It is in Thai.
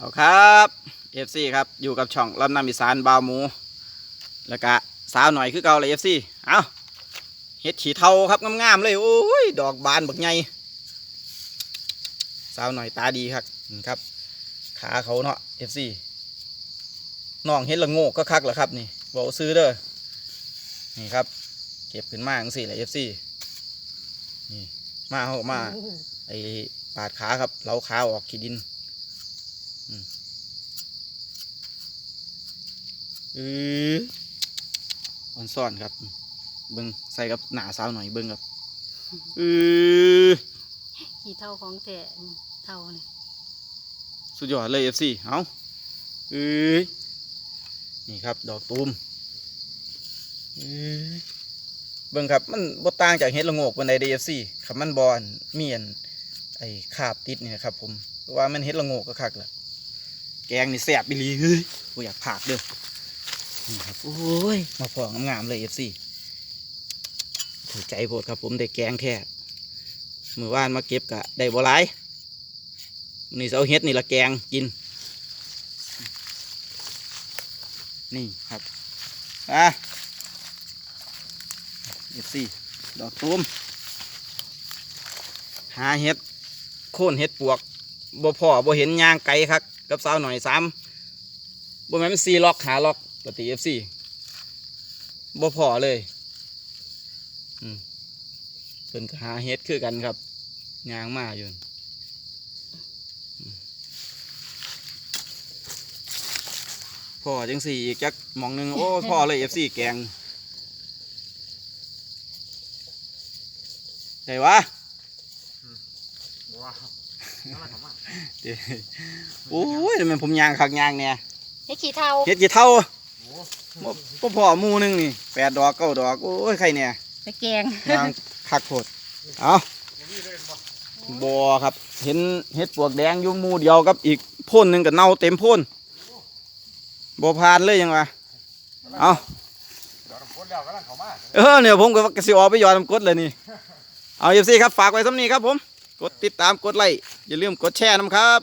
เอาครับเอฟซีครับอยู่กับช่องลำน้ำอีสานบาวหมู แล้วก็สาวหน่อยคือเก่าเลยเอฟซีเอาเห็ดฉีเทาครับงามๆเลยโอ้ยดอกบานบักใหญ่สาวหน่อยตาดีครับนี่ครับขาเขาเนาะเอฟซีน้องเห็ดละโงกก็คักเหรอครับนี่บอกซื้อเด้อนี่ครับ เก็บขึ้นมาจังสี่แหละเอฟซีนี่มาเขามาไอปาดขาครับเล้าขาออกขีดิน อืมอืออ่อนซ่อนครับ เบิ้งใส่กับหนาสาวหน่อยเบิ้งครับอือขี่เท่าของแท้นี่เท่านี่สุดยอดเลยเอฟซีเอาอือนี่ครับ ดอกตูมอือเบิ้งครับ มันบ่ต่างจากเห็ดละโงกบันไดเดเอฟซีขับมันบอลเมียนไอ้คาบติดนี่นะครับผมเพราะว่ามันเห็ดละโงกก็คักแหละ แกงนี่แซ่บอีหลีเฮ้ยกูอยากผากเด้อนี่ครับโอ้ยมาพองามๆเลยเอฟซีถือใจโพดครับผมได้แกงแท้มือว่านมาเก็บกะได้บ่หลายมื้อนี่เอาเฮ็ดนี่ละแกงกิน นี่ครับอะเอฟซีดอกตูมหาเห็ดโค่นเห็ดปวกบ่พ่อบ่เห็นยางไกลครับ กับสาวหน่อยสามบ่แม่นมันสี่ล็อกหาล็อกปฏิเอฟซีบ่พ่อเลยอืมเพิ่นหาเห็ดคือกันครับยางมาอยู่พ่อจังสี่อีกจักมองหนึ่งโอ้พ่อเลยเอฟซีแกงได้วะว้าว โอ้ยทำไมผมยางคักยางเนี่ยเฮ็ดขี่เท่าเฮ็ดกี่เท่าโอ้บ่บ่พอหมูหนึงนี่แปดดอกเก้าดอกโอ้ยใครเนี่ยไปแกงยางคักโพดเอายนี่เลยบ่บ่ครับ เห็นเฮ็ดปวกแดงอยู่หมู่เดียวกับอีกโพ่นหนึงก็เน่าเต็มโพ่นบ่ผ่านเลยยังวะเอาเดี๋ยวน้ำข้นแล้วกำลังเข้ามาเออเนี่ยผมก็สิออกไปหยอดน้ำกรดเลยนี่ เอา FC ครับ ฝากไว้สำนี้ครับผม กดติดตามกดไลค์อย่าลืมกดแชร์นะครับ